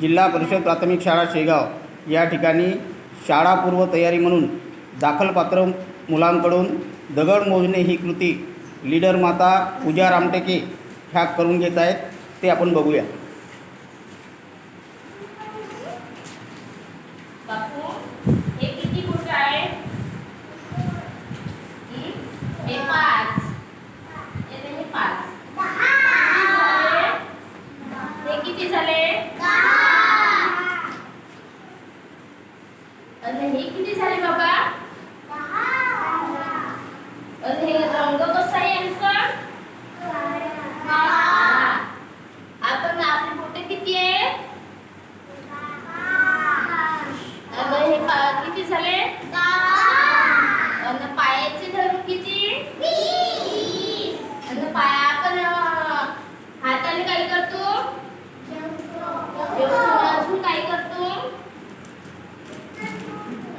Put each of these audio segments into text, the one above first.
जिल्हा परिषद प्राथमिक शाळा शेगाव. या ठिकाणी शाळापूर्व तयारी म्हणून दाखलपात्र मुलांकडून दगड मोजणे ही कृती लीडर माता पूजा रामटेके ह्या करून घेत आहेत ते आपण बघूया बापू हे किती फूट आहे हं? हे पाच हे हे पाच किती झाले? हे किती झाले आणि हे किती झाले बाबा आणि हे रंग कसा आहे यांचा आपण आपली बोटे किती आहे आणि हे पा- किती झाले आणि पायाचे धरून किती आणि पाया आपण अं, हाताने काय करतो जेवतो. अजून काय करतो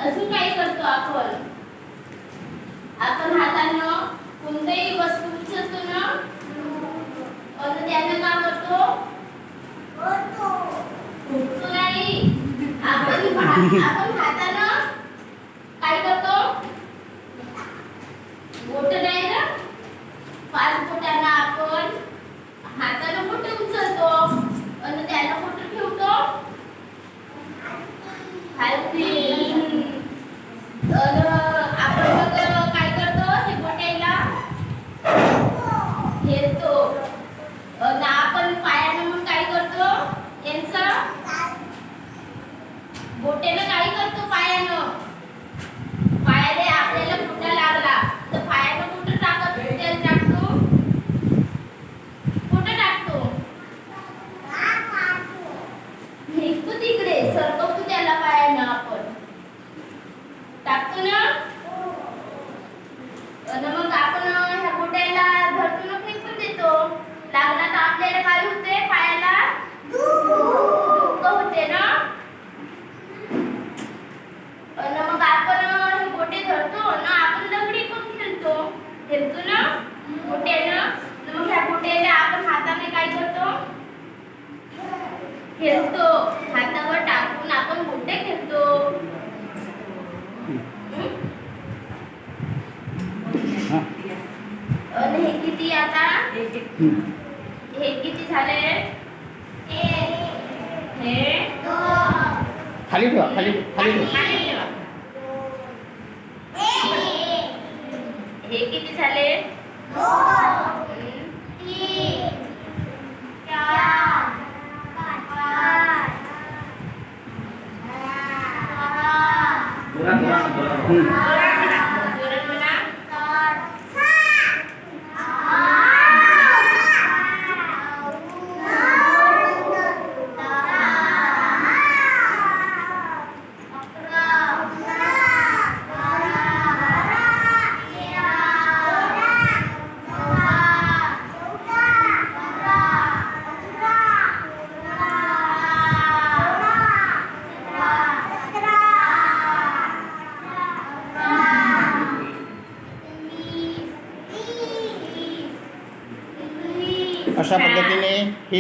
अजून काय करतो आपण. आपण हातानं कोणत्याही वस्तू उचलतो ना? आणि त्यानं काय करतो? आपण आपण Uh, Hello. खेळतो ना आणि मग ह्या गोट्याला आपण हाताने काय करतो? खेळतो. हातावर टाकून आपण गोटे खेळतो. हं? किती आता? हं. हे किती झाले हे. खाली ठेवा खाली खाली ठेवा खाली ठेवा. हे किती झाले हं? अशा पद्धतीने ही